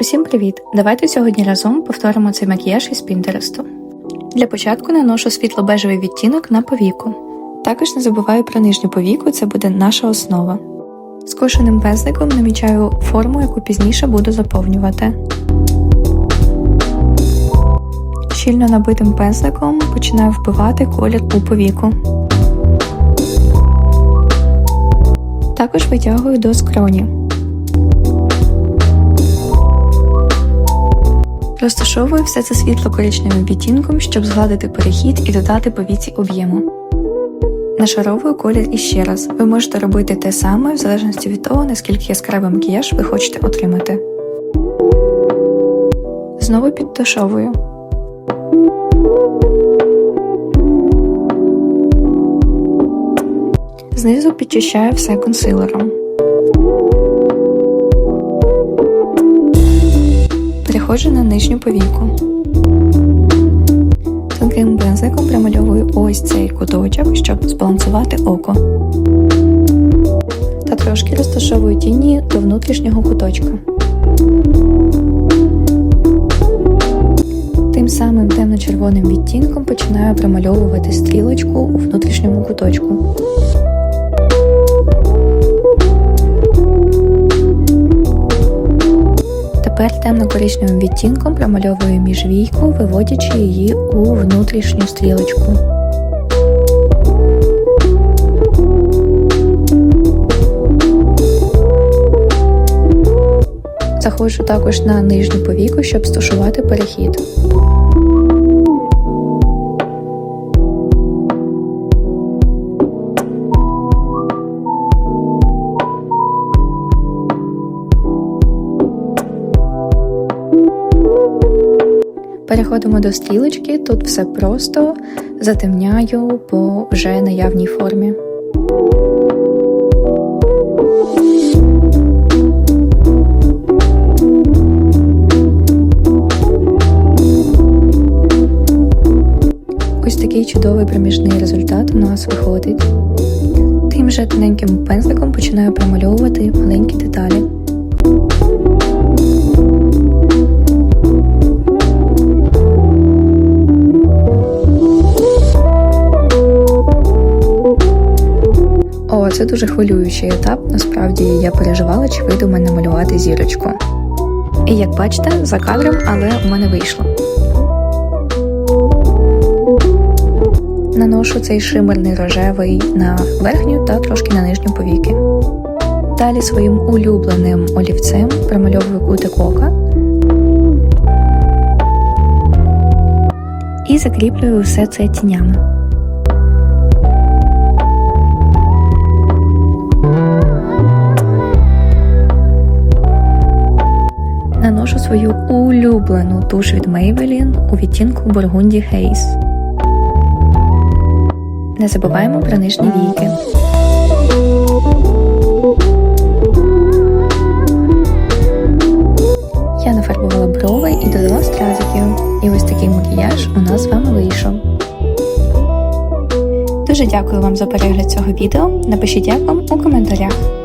Усім привіт! Давайте сьогодні разом повторимо цей макіяж із Пінтересту. Для початку наношу світло-бежевий відтінок на повіку. Також не забуваю про нижню повіку, це буде наша основа. Скошеним пензликом намічаю форму, яку пізніше буду заповнювати. Щільно набитим пензликом починаю вбивати колір у повіку. Також витягую до скроні. Розташовую все це світло коричневим відтінком, щоб згладити перехід і додати повіці об'єму. Нашаровую колір іще раз. Ви можете робити те саме в залежності від того, наскільки яскравий макіяж ви хочете отримати. Знову підтушовую. Знизу підчищаю все консилером. Переходжу на нижню повіку. Тонким пензликом промальовую ось цей куточок, щоб збалансувати око. Та трошки розташовую тіні до внутрішнього куточка. Тим самим темно-червоним відтінком починаю промальовувати стрілочку у внутрішньому куточку. Тепер темно-коричневим відтінком промальовую міжвійку, виводячи її у внутрішню стрілочку. Заходжу також на нижню повіку, щоб стушувати перехід. Переходимо до стрілочки, тут все просто затемняю по вже наявній формі. Ось такий чудовий проміжний результат у нас виходить. Тим же тоненьким пензликом починаю промальовувати маленькі деталі. Це дуже хвилюючий етап. Насправді я переживала, чи вийде у мене малювати зірочку. І як бачите, за кадром, але у мене вийшло. Наношу цей шимерний рожевий на верхню та трошки на нижню повіки. Далі своїм улюбленим олівцем промальовую кутик ока і закріплюю все це тінями. Свою улюблену туш від Maybelline у відтінку Burgundy Haze. Не забуваємо про нижні війки. Я нафарбувала брови і додала стразиків. І ось такий макіяж у нас з вами вийшов. Дуже дякую вам за перегляд цього відео. Напишіть як вам у коментарях.